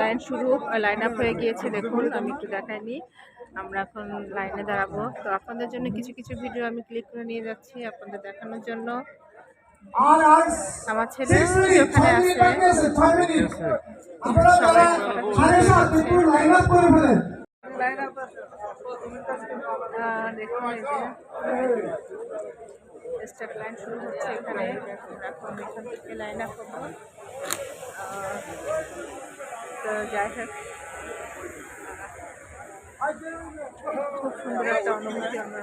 Line শুরু line up হয়ে গিয়েছে দেখুন আমি একটু দেখাইনি আমরা এখন লাইনে দাঁড়াবো। তো আপনাদের জন্য কিছু কিছু ভিডিও আমি ক্লিক করে নিয়ে যাচ্ছি আপনাদের দেখানোর জন্য। আমার ছেলে ওখানে আছে। দেখুন এই যে স্টেপ লাইন শুরু হচ্ছে এখানে। এখন এখান থেকে লাইন আপ আহ, তো যাই হোক খুব সুন্দর একটা অনুভূতি আমরা।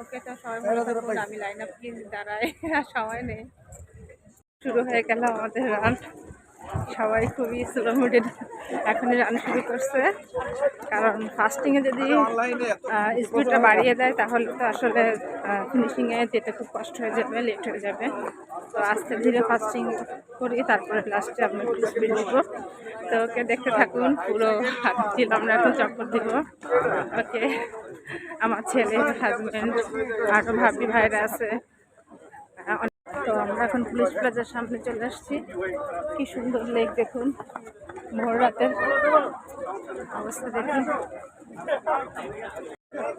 ওকে তো সবাই আমি লাইন আপ গিয়ে দাঁড়াই সময় নেই। শুরু হয়ে গেল আমাদের রান সবাই খুবই স্লো মুডে এখনই রান শুরু করছে। কারণ ফাস্টিংয়ে যদি স্পিডটা বাড়িয়ে দেয় তাহলে তো আসলে ফিনিশিংয়ে যেতে খুব কষ্ট হয়ে যাবে লেট হয়ে যাবে। তো আস্তে ধীরে ফাস্টিং করি তারপরে লাস্টে আমরা একটু স্পিড দিব তো ওকে দেখতে থাকুন পুরো হাত দিল আমরা এখন চক্কর দিব। ওকে আমার ছেলে হাজব্যান্ড আরও ভাবি ভাইরা আছে। তো আমরা এখন পুলিশ প্লাজার সামনে চলে আসছি। কি সুন্দর লেক দেখুন। ভোর রাতের অবস্থা দেখুন।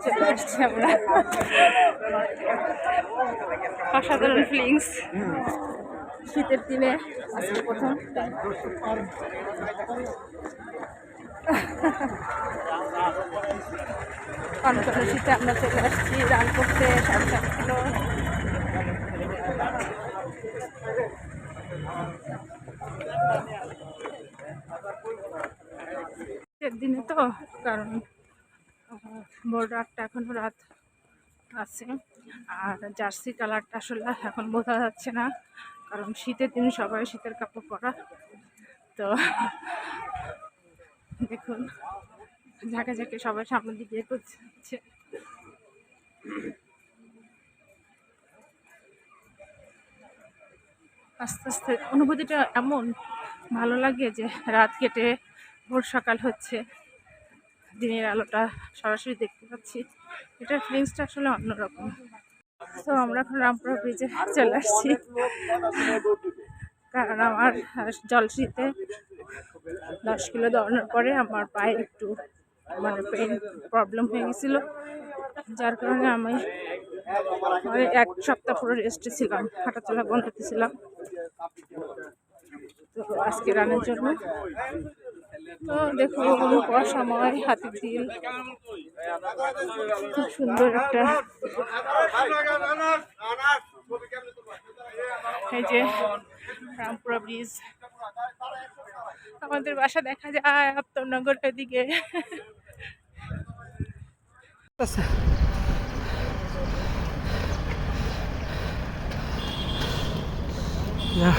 চলে আসছি আমরা। অসাধারণ ফিলিংস শীতের দিনে আজকে প্রথম। শীতে আমরা চলে আসছি। রান করতে সাড়ে সাত কিলো দিনে তো, কারণ, ভোর রাতটা এখনও রাত আছে। আর জার্সি কালারটা আসলে এখন বোঝা যাচ্ছে না, কারণ শীতের দিন সবাই শীতের কাপড় পরা। তো, দেখুন, ঝাঁকে ঝাঁকে সবাই সামনের দিকে করছে আস্তে আস্তে অনুভূতিটা এমন ভালো লাগে যে রাত কেটে ভোর সকাল হচ্ছে, দিনের আলোটা সরাসরি দেখতে পাচ্ছি। এটার ফিলিংসটা আসলে অন্যরকম। তো আমরা এখন রামপুরা ব্রিজে চলে আসছি। কারণ আমার জলশীতে দশ কিলো দৌড়ানোর পরে আমার পায়ে একটু মানে পেন প্রবলেম হয়ে গেছিল। যার কারণে আমি মানে এক সপ্তাহ পুরো রেস্টে ছিলাম হাঁটাচলা বন্ধ ছিলাম তো আজকে রানের জন্য। তো দেখুন সময়, হাতির দিল খুব সুন্দর একটা এই যে রামপুরা ব্রিজ। আমাদের বাসা দেখা যায় আপ্তনগরের দিকে। nha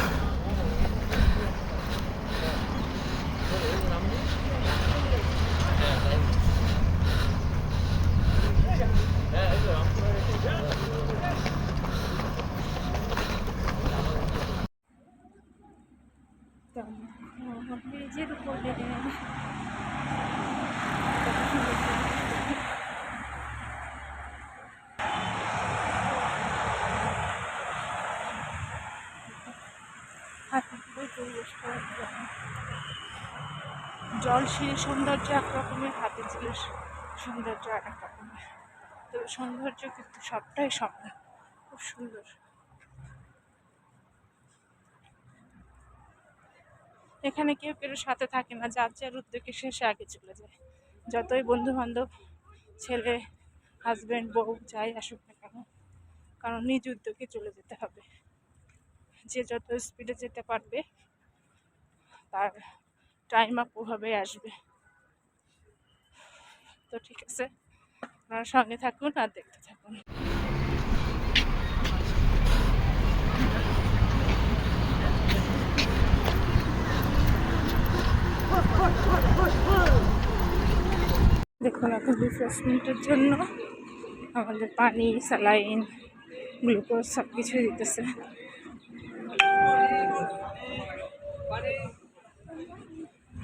Hãy subscribe cho kênh উপরে জলশির সৌন্দর্য একরকমের হাতে ছিল সৌন্দর্য আর এক রকমের। তবে সৌন্দর্য কিন্তু সবটাই সমান খুব সুন্দর। এখানে কেউ কেউ সাথে থাকে না, যার যার উদ্যোগে শেষে আগে চলে যায়। যতই বন্ধু বান্ধব ছেলে হাজব্যান্ড বউ, যাই আসুক না কেন, কারণ নিজ উদ্যোগে চলে যেতে হবে। যে যত স্পিডে যেতে পারবে তার টাইম আপ ওভাবেই আসবে। তো ঠিক আছে, আপনারা সঙ্গে থাকুন আর দেখতে থাকুন। দেখুন, এখন রিফ্রেশমেন্টের জন্য আমাদের পানি স্যালাইন গ্লুকোজ সব কিছুই দিতেছে।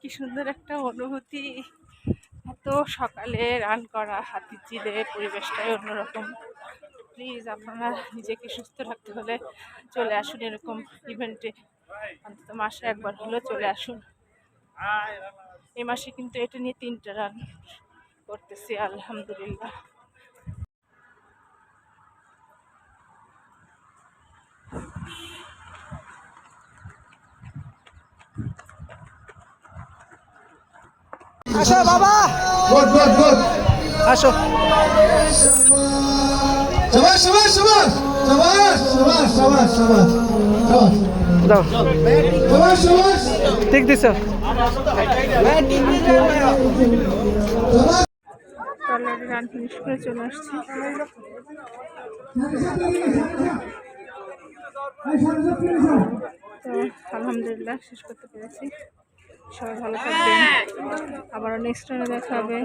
কি সুন্দর একটা অনুভূতি। এত সকালে রান করা, হাতির চিলে পরিবেশটাই অন্যরকম। প্লিজ আপনারা নিজেকে সুস্থ রাখতে হলে চলে আসুন এরকম ইভেন্টে অন্তত মাসে একবার হলেও চলে আসুন। এই মাসে কিন্তু এটা নিয়ে তিনটা রান করতেছি, আলহামদুলিল্লাহ। আসো বাবা। গুড গুড গুড আসো। সবাস সবাস সবাস সবাস সবাস সবাস সবাস করে চলে আসছি তো আলহামদুলিল্লাহ শেষ করতে পেরেছি। সবাই ভালো থাকবেন। আবারও নেক্সট টাইমে দেখা হবে।